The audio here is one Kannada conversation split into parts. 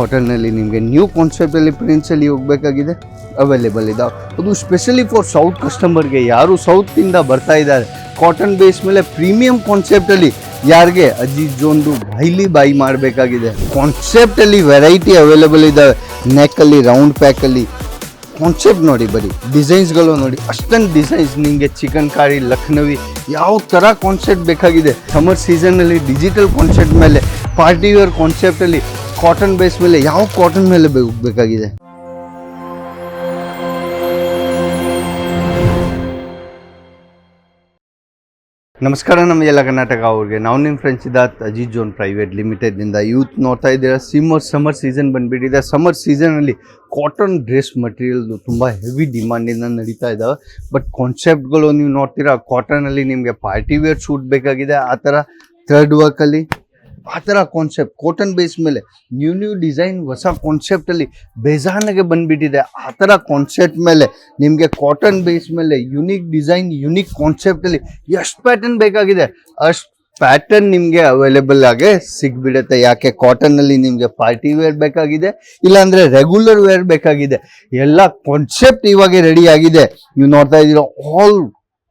ಕಾಟನ್ನಲ್ಲಿ ನಿಮಗೆ ನ್ಯೂ ಕಾನ್ಸೆಪ್ಟಲ್ಲಿ ಪ್ರಿಂಟ್ಸಲ್ಲಿ ಹೋಗಬೇಕಾಗಿದೆ ಅವೈಲೇಬಲ್ ಇದೆ. ಅದು ಸ್ಪೆಷಲಿ ಫಾರ್ ಸೌತ್ ಕಸ್ಟಮರ್ಗೆ ಯಾರು ಸೌತಿಂದ ಬರ್ತಾ ಇದ್ದಾರೆ ಕಾಟನ್ ಬೇಸ್ ಮೇಲೆ ಪ್ರೀಮಿಯಂ ಕಾನ್ಸೆಪ್ಟಲ್ಲಿ ಯಾರಿಗೆ? ಅಜ್ಜಿ ಜೋಂದು ಬೈಲಿ ಬೈ ಮಾಡಬೇಕಾಗಿದೆ. ಕಾನ್ಸೆಪ್ಟಲ್ಲಿ ವೆರೈಟಿ ಅವೈಲೇಬಲ್ ಇದ್ದಾವೆ ನೆಕ್ಕಲ್ಲಿ ರೌಂಡ್ ಪ್ಯಾಕಲ್ಲಿ ಕಾನ್ಸೆಪ್ಟ್ ನೋಡಿ ಬರೀ ಡಿಸೈನ್ಸ್ಗಳು ನೋಡಿ. ಅಷ್ಟೊಂದು ಡಿಸೈನ್ಸ್ ನಿಮಗೆ ಚಿಕನ್ ಕಾರಿ ಲಕ್ನವಿ ಯಾವ ಥರ ಕಾನ್ಸೆಪ್ಟ್ ಬೇಕಾಗಿದೆ. ಸಮ್ಮರ್ ಸೀಸನಲ್ಲಿ ಡಿಜಿಟಲ್ ಕಾನ್ಸೆಪ್ಟ್ ಮೇಲೆ ಪಾರ್ಟಿ ವೇರ್ ಕಾನ್ಸೆಪ್ಟಲ್ಲಿ ಕಾಟನ್ ಬೇಸ್ ಮೇಲೆ ಯಾವ ಕಾಟನ್ ಮೇಲೆ ಬೇಕು ಬೇಕಾಗಿದೆ? ನಮಸ್ಕಾರ ನಮ್ಮ ಎಲ್ಲ ಕರ್ನಾಟಕ ಅವ್ರಿಗೆ. ನಾವು ನಿಮ್ಮ ಫ್ರೆಂಡ್ಸ್ ಇದ್ದಾತ್ ಅಜಿತ್ ಜೋನ್ ಪ್ರೈವೇಟ್ ಲಿಮಿಟೆಡ್ನಿಂದ ಯೂತ್ ನೋಡ್ತಾ ಇದ್ದೀರಾ? ಸಿಮ್ಮರ್ ಸಮ್ಮರ್ ಸೀಸನ್ ಬಂದುಬಿಟ್ಟಿದೆ. ಸಮ್ಮರ್ ಸೀಸನಲ್ಲಿ ಕಾಟನ್ ಡ್ರೆಸ್ ಮಟೀರಿಯಲ್ದು ತುಂಬ ಹೆವಿ ಡಿಮ್ಯಾಂಡಿಂದ ನಡೀತಾ ಇದ್ದಾವೆ ಬಟ್ ಕಾನ್ಸೆಪ್ಟ್ಗಳು ನೀವು ನೋಡ್ತೀರಾ ಕಾಟನಲ್ಲಿ ನಿಮಗೆ ಪಾರ್ಟಿ ವೇರ್ ಶೂಟ್ ಬೇಕಾಗಿದೆ. ಆ ಥರ ಥರ್ಡ್ ವರ್ಕಲ್ಲಿ ಆ ಥರ ಕಾನ್ಸೆಪ್ಟ್ ಕಾಟನ್ ಬೇಸ್ ಮೇಲೆ ನ್ಯೂ ನ್ಯೂ ಡಿಸೈನ್ ಹೊಸ ಕಾನ್ಸೆಪ್ಟಲ್ಲಿ ಬೇಜಾನಾಗೆ ಬಂದುಬಿಟ್ಟಿದೆ. ಆ ಥರ ಕಾನ್ಸೆಪ್ಟ್ ಮೇಲೆ ನಿಮಗೆ ಕಾಟನ್ ಬೇಸ್ ಮೇಲೆ ಯುನೀಕ್ ಡಿಸೈನ್ ಯುನಿಕ್ ಕಾನ್ಸೆಪ್ಟಲ್ಲಿ ಎಷ್ಟು ಪ್ಯಾಟರ್ನ್ ಬೇಕಾಗಿದೆ? ಅಷ್ಟು ಪ್ಯಾಟರ್ನ್ ನಿಮಗೆ ಅವೈಲೇಬಲ್ ಆಗಿ ಸಿಗ್ಬಿಡುತ್ತೆ. ಯಾಕೆ ಕಾಟನ್ನಲ್ಲಿ ನಿಮಗೆ ಪಾರ್ಟಿ ವೇರ್ ಬೇಕಾಗಿದೆ, ಇಲ್ಲಾಂದರೆ ರೆಗ್ಯುಲರ್ ವೇರ್ ಬೇಕಾಗಿದೆ. ಎಲ್ಲ ಕಾನ್ಸೆಪ್ಟ್ ಇವಾಗ ರೆಡಿ ಆಗಿದೆ. ನೀವು ನೋಡ್ತಾ ಇದ್ದೀರಾ all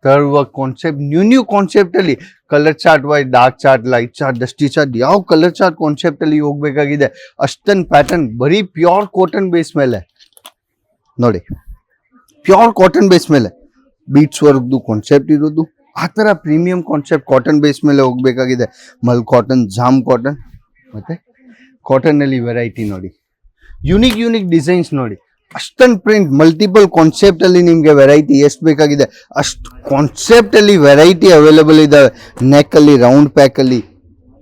work concept new new ಕಾನ್ಸೆಪ್ಟಲ್ಲಿ colour chart Y dark chart light chart dusty chart ಯಾವ ಕಲರ್ ಚಾರ್ಟ್ ಕಾನ್ಸೆಪ್ಟಲ್ಲಿ ಹೋಗ್ಬೇಕಾಗಿದೆ? ಅಷ್ಟೊಂದು ಪ್ಯಾಟರ್ನ್ ಬರೀ ಪ್ಯೂರ್ ಕಾಟನ್ ಬೇಸ್ ಮೇಲೆ. ನೋಡಿ ಪ್ಯೂರ್ ಕಾಟನ್ ಬೇಸ್ ಮೇಲೆ. ಬೀಟ್ಸ್ ವರ್ಕ್ದು ಕಾನ್ಸೆಪ್ಟ್ ಇರೋದು. ಆ ಥರ ಪ್ರೀಮಿಯಂ ಕಾನ್ಸೆಪ್ಟ್ ಕಾಟನ್ ಬೇಸ್ ಮೇಲೆ ಹೋಗ್ಬೇಕಾಗಿದೆ. ಮಲ್ ಕಾಟನ್ ಜಾಮ್ ಕಾಟನ್ ಮತ್ತು ಕಾಟನ್ನಲ್ಲಿ ವೆರೈಟಿ ನೋಡಿ. ಯುನಿಕ್ ಯುನಿಕ್ ಡಿಸೈನ್ಸ್ ನೋಡಿ. ಅಷ್ಟೊಂದು ಪ್ರಿಂಟ್ ಮಲ್ಟಿಪಲ್ ಕಾನ್ಸೆಪ್ಟಲ್ಲಿ ನಿಮಗೆ ವೆರೈಟಿ ಎಷ್ಟು ಬೇಕಾಗಿದೆ, ಅಷ್ಟು ಕಾನ್ಸೆಪ್ಟಲ್ಲಿ ವೆರೈಟಿ ಅವೈಲೇಬಲ್ ಇದ್ದಾವೆ ನೆಕ್ಕಲ್ಲಿ ರೌಂಡ್ ಪ್ಯಾಕಲ್ಲಿ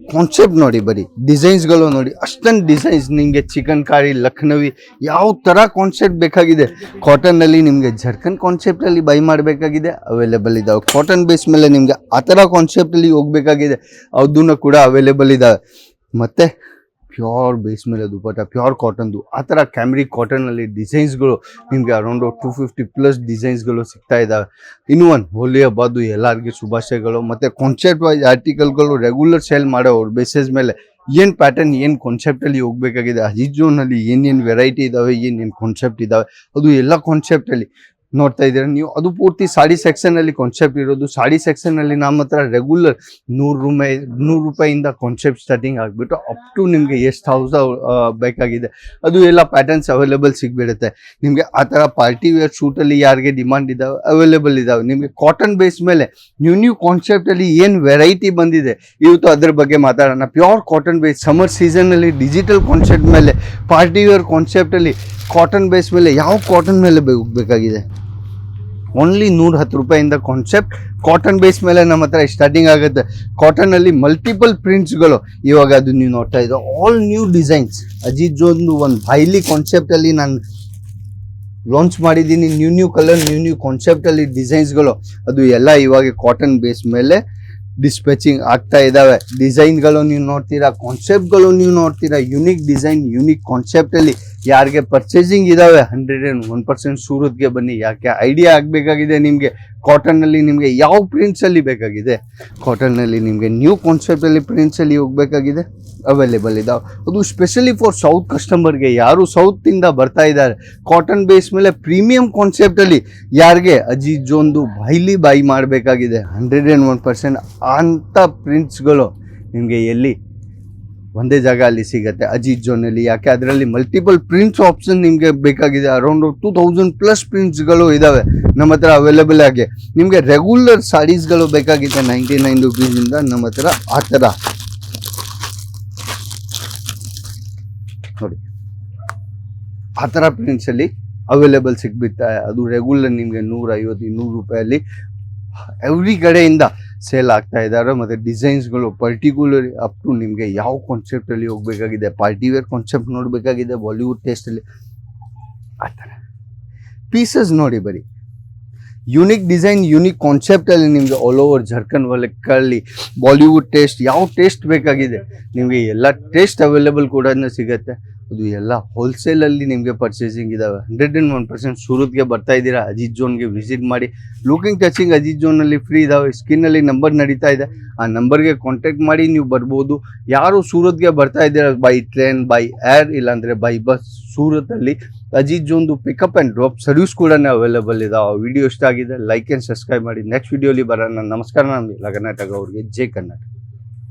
ಕಾನ್ಸೆಪ್ಟ್ ನೋಡಿ ಬರೀ ಡಿಸೈನ್ಸ್ಗಳು ನೋಡಿ. ಅಷ್ಟೊಂದು ಡಿಸೈನ್ಸ್ ನಿಮಗೆ ಚಿಕನ್ ಕಾರಿ ಲಕ್ನವಿ, ಯಾವ ಥರ ಕಾನ್ಸೆಪ್ಟ್ ಬೇಕಾಗಿದೆ. ಕಾಟನ್ನಲ್ಲಿ ನಿಮಗೆ ಜರ್ಕನ್ ಕಾನ್ಸೆಪ್ಟಲ್ಲಿ ಬೈ ಮಾಡಬೇಕಾಗಿದೆ ಅವೈಲೇಬಲ್ ಇದ್ದಾವೆ ಕಾಟನ್ ಬೇಸ್ ಮೇಲೆ ನಿಮಗೆ ಆ ಥರ ಕಾನ್ಸೆಪ್ಟಲ್ಲಿ ಹೋಗಬೇಕಾಗಿದೆ. ಅದನ್ನು ಕೂಡ ಅವೈಲೇಬಲ್ ಇದ್ದಾವೆ ಮತ್ತು ಪ್ಯೂರ್ ಬೇಸ್ ಮೇಲೆ ದುಪಟ್ಟ ಪ್ಯೂರ್ ಕಾಟನ್ದು ಆ ಥರ ಕ್ಯಾಮ್ರಿ ಕಾಟನಲ್ಲಿ ಡಿಸೈನ್ಸ್ಗಳು ನಿಮಗೆ ಅರೌಂಡ್ ಟೂ ಫಿಫ್ಟಿ ಪ್ಲಸ್ ಡಿಸೈನ್ಸ್ಗಳು ಸಿಗ್ತಾ ಇದ್ದಾವೆ. ಇನ್ನು ಒಂದು ಹೋಲಿ ಹಬ್ಬದ್ದು ಎಲ್ಲರಿಗೆ ಶುಭಾಶಯಗಳು. ಮತ್ತು ಕಾನ್ಸೆಪ್ಟ್ ವೈಸ್ ಆರ್ಟಿಕಲ್ಗಳು ರೆಗ್ಯುಲರ್ ಸೇಲ್ ಮಾಡೋರು ಬೇಸಿಸ್ ಮೇಲೆ ಏನು ಪ್ಯಾಟರ್ನ್ ಏನು ಕಾನ್ಸೆಪ್ಟಲ್ಲಿ ಹೋಗಬೇಕಾಗಿದೆ ಅಜಿಜೋನಲ್ಲಿ ಏನೇನು ವೆರೈಟಿ ಇದ್ದಾವೆ ಏನೇನು ಕಾನ್ಸೆಪ್ಟ್ ಇದ್ದಾವೆ ಅದು ಎಲ್ಲ ಕಾನ್ಸೆಪ್ಟಲ್ಲಿ ನೋಡ್ತಾ ಇದ್ದೀರಾ? ನೀವು ಅದು ಪೂರ್ತಿ ಸಾಡಿ ಸೆಕ್ಷನಲ್ಲಿ ಕಾನ್ಸೆಪ್ಟ್ ಇರೋದು. ಸಾಡಿ ಸೆಕ್ಷನಲ್ಲಿ ನಮ್ಮ ಹತ್ರ ರೆಗ್ಯುಲರ್ ನೂರು ರೂಪಾಯಿ ನೂರು ರೂಪಾಯಿಂದ ಕಾನ್ಸೆಪ್ಟ್ ಸ್ಟಾರ್ಟಿಂಗ್ ಆಗಿಬಿಟ್ಟು ಅಪ್ ಟು ನಿಮಗೆ ಎಷ್ಟು ಹೌಸ್ ಬೇಕಾಗಿದೆ. ಅದು ಎಲ್ಲ ಪ್ಯಾಟರ್ನ್ಸ್ ಅವೈಲೇಬಲ್ ಸಿಗ್ಬಿಡುತ್ತೆ. ನಿಮಗೆ ಆ ಥರ ಪಾರ್ಟಿ ವೇರ್ ಶೂಟಲ್ಲಿ ಯಾರಿಗೆ ಡಿಮಾಂಡ್ ಇದ್ದಾವೆ ಅವೈಲೇಬಲ್ ಇದ್ದಾವೆ. ನಿಮಗೆ ಕಾಟನ್ ಬೇಸ್ ಮೇಲೆ ನ್ಯೂ ನ್ಯೂ ಕಾನ್ಸೆಪ್ಟಲ್ಲಿ ಏನು ವೆರೈಟಿ ಬಂದಿದೆ, ಇವತ್ತು ಅದ್ರ ಬಗ್ಗೆ ಮಾತಾಡೋಣ. ಪ್ಯೂರ್ ಕಾಟನ್ ಬೇಸ್ ಸಮ್ಮರ್ ಸೀಸನಲ್ಲಿ ಡಿಜಿಟಲ್ ಕಾನ್ಸೆಪ್ಟ್ ಮೇಲೆ ಪಾರ್ಟಿ ವೇರ್ ಕಾನ್ಸೆಪ್ಟಲ್ಲಿ ಕಾಟನ್ ಬೇಸ್ ಮೇಲೆ ಯಾವ ಕಾಟನ್ ಮೇಲೆ ಬೇಕು- ಬೇಕಾಗಿದೆ? ಓನ್ಲಿ ನೂರ ಹತ್ತು ರೂಪಾಯಿಂದ ಕಾನ್ಸೆಪ್ಟ್ ಕಾಟನ್ ಬೇಸ್ ಮೇಲೆ ನಮ್ಮ ಹತ್ರ ಸ್ಟಾರ್ಟಿಂಗ್ ಆಗುತ್ತೆ. ಕಾಟನಲ್ಲಿ ಮಲ್ಟಿಪಲ್ ಪ್ರಿಂಟ್ಸ್ಗಳು ಇವಾಗ ಅದು ನೀವು ನೋಡ್ತಾ ಇದ್ದ ಆಲ್ ನ್ಯೂ ಡಿಸೈನ್ಸ್ ಅಜಿತ್ ಒಂದು ಹೈಲಿ ಕಾನ್ಸೆಪ್ಟಲ್ಲಿ ನಾನು ಲಾಂಚ್ ಮಾಡಿದ್ದೀನಿ. New new colour new new ಕಾನ್ಸೆಪ್ಟಲ್ಲಿ ಡಿಸೈನ್ಸ್ಗಳು ಅದು ಎಲ್ಲ ಇವಾಗ ಕಾಟನ್ ಬೇಸ್ ಮೇಲೆ ಡಿಸ್ಪ್ಯಾಚಿಂಗ್ ಆಗ್ತಾ ಇದ್ದಾವೆ. ಡಿಸೈನ್ಗಳು ನೀವು ನೋಡ್ತೀರಾ ಕಾನ್ಸೆಪ್ಟ್ಗಳು ನೀವು ನೋಡ್ತೀರಾ ಯುನಿಕ್ ಡಿಸೈನ್ ಯುನಿಕ್ ಕಾನ್ಸೆಪ್ಟಲ್ಲಿ ಯಾರಿಗೆ ಪರ್ಚೇಸಿಂಗ್ ಇದ್ದಾವೆ ಹಂಡ್ರೆಡ್ ಆ್ಯಂಡ್ ಒನ್ ಪರ್ಸೆಂಟ್ ಸೂರತ್ಗೆ ಬನ್ನಿ. ಯಾಕೆ? ಐಡಿಯಾ ಆಗಬೇಕಾಗಿದೆ ನಿಮಗೆ. ಕಾಟನ್ನಲ್ಲಿ ನಿಮಗೆ ಯಾವ ಪ್ರಿಂಟ್ಸಲ್ಲಿ ಬೇಕಾಗಿದೆ? ಕಾಟನ್ನಲ್ಲಿ ನಿಮಗೆ ನ್ಯೂ ಕಾನ್ಸೆಪ್ಟಲ್ಲಿ ಪ್ರಿಂಟ್ಸಲ್ಲಿ ಹೋಗಬೇಕಾಗಿದೆ. ಅವೈಲೇಬಲ್ ಇದಾವೆ. ಅದು ಸ್ಪೆಷಲಿ ಫಾರ್ ಸೌತ್ ಕಸ್ಟಮರ್ಗೆ ಯಾರು ಸೌತಿಂದ ಬರ್ತಾ ಇದ್ದಾರೆ ಕಾಟನ್ ಬೇಸ್ ಮೇಲೆ ಪ್ರೀಮಿಯಂ ಕಾನ್ಸೆಪ್ಟಲ್ಲಿ ಯಾರಿಗೆ? ಅಜಿತ್ ಜೋನ್ದು ಬೈಲಿ ಬಾಯಿ ಮಾಡಬೇಕಾಗಿದೆ. ಹಂಡ್ರೆಡ್ ಆ್ಯಂಡ್ ಒನ್ ಪರ್ಸೆಂಟ್ ಅಂಥ ಪ್ರಿಂಟ್ಸ್ಗಳು ನಿಮಗೆ ಎಲ್ಲಿ ಒಂದೇ ಜಾಗ ಅಲ್ಲಿ ಸಿಗುತ್ತೆ. ಅಜಿತ್ ಜೋನಲ್ಲಿ ಯಾಕೆ ಅದರಲ್ಲಿ ಮಲ್ಟಿಪಲ್ ಪ್ರಿಂಟ್ಸ್ ಆಪ್ಷನ್ ನಿಮಗೆ ಬೇಕಾಗಿದೆ. ಅರೌಂಡ್ ಟೂ ತೌಸಂಡ್ ಪ್ಲಸ್ ಪ್ರಿಂಟ್ಸ್ಗಳು ಇದ್ದಾವೆ ನಮ್ಮ ಹತ್ರ ಅವೈಲೇಬಲ್ ಆಗಿ. ನಿಮಗೆ ರೆಗ್ಯುಲರ್ ಸಾರೀಸ್ಗಳು ಬೇಕಾಗಿದೆ ನೈಂಟಿ ನೈನ್ ರುಪೀಸಿಂದ ನಮ್ಮ ಹತ್ರ ಆ ಥರ. ನೋಡಿ. ಆ ಥರ ಪ್ರಿಂಟ್ಸಲ್ಲಿ ಅವೈಲೇಬಲ್ ಸಿಗ್ಬಿಡ್ತಾ, ಅದು ರೆಗ್ಯುಲರ್ ನಿಮಗೆ ನೂರ ಐವತ್ತು ಇನ್ನೂರು ರೂಪಾಯಲ್ಲಿ ಎವ್ರಿ ಕಡೆಯಿಂದ ಸೇಲ್ ಆಗ್ತಾ ಇದ್ದಾರೆ ಮತ್ತು ಡಿಸೈನ್ಸ್ಗಳು ಪರ್ಟಿಕ್ಯುಲರ್ ಅಪ್ ಟು ನಿಮಗೆ ಯಾವ ಕಾನ್ಸೆಪ್ಟಲ್ಲಿ ಹೋಗಬೇಕಾಗಿದೆ ಪಾರ್ಟಿ ವೇರ್ ಕಾನ್ಸೆಪ್ಟ್ ನೋಡಬೇಕಾಗಿದೆ ಬಾಲಿವುಡ್ ಟೇಸ್ಟಲ್ಲಿ ಆ ಥರ. ಪೀಸಸ್ ನೋಡಿ ಬರೀ. ಯುನಿಕ್ ಡಿಸೈನ್ ಯುನಿಕ್ ಕಾನ್ಸೆಪ್ಟಲ್ಲಿ ನಿಮಗೆ ಆಲ್ ಓವರ್ ಜರ್ಕನ್ ವಲಕ್ಕಲ್ಲಿ ಬಾಲಿವುಡ್ ಟೇಸ್ಟ್ ಯಾವ ಟೇಸ್ಟ್ ಬೇಕಾಗಿದೆ, ನಿಮಗೆ ಎಲ್ಲ ಟೇಸ್ಟ್ ಅವೈಲೇಬಲ್ ಕೂಡ ಸಿಗುತ್ತೆ. ಅದು ಎಲ್ಲ ಹೋಲ್ಸೇಲಲ್ಲಿ ನಿಮಗೆ ಪರ್ಚೇಸಿಂಗ್ ಇದಾವೆ. ಹಂಡ್ರೆಡ್ ಆ್ಯಂಡ್ ಒನ್ ಪರ್ಸೆಂಟ್ ಸೂರತ್ಗೆ ಬರ್ತಾ ಇದ್ದೀರಾ. ಅಜಿತ್ ಜೋನ್ಗೆ ವಿಸಿಟ್ ಮಾಡಿ. ಲುಕಿಂಗ್ ಟಚಿಂಗ್ ಅಜಿತ್ ಜೋನಲ್ಲಿ ಫ್ರೀ ಇದ್ದಾವೆ ಸ್ಕಿನ್ನಲ್ಲಿ ನಂಬರ್ ನಡೀತಾ ಇದೆ. ಆ ನಂಬರ್ಗೆ ಕಾಂಟ್ಯಾಕ್ಟ್ ಮಾಡಿ ನೀವು ಬರ್ಬೋದು. ಯಾರು ಸೂರತ್ಗೆ ಬರ್ತಾ ಇದ್ದೀರಾ? ಬೈ ಟ್ರೈನ್ ಬೈ ಏರ್ ಇಲ್ಲಾಂದರೆ ಬೈ ಬಸ್ ಸೂರತಲ್ಲಿ ಅಜಿತ್ ಜೋನ್ದು ಪಿಕಪ್ ಆ್ಯಂಡ್ ಡ್ರಾಪ್ ಸರ್ವಿಸ್ ಕೂಡ ಅವೈಲೇಬಲ್ ಆ ವಿಡಿಯೋ ಇಷ್ಟ ಆಗಿದೆ ಲೈಕ್ ಆ್ಯಂಡ್ ಸಬ್ಸ್ಕ್ರೈಬ್ ಮಾಡಿ. ನೆಕ್ಸ್ಟ್ ವಿಡಿಯೋಲಿ ಬರೋಣ. ನಮಸ್ಕಾರ, ನಾನು ಕರ್ನಾಟಕ ಅವ್ರಿಗೆ. ಜೈ ಕರ್ನಾಟಕ.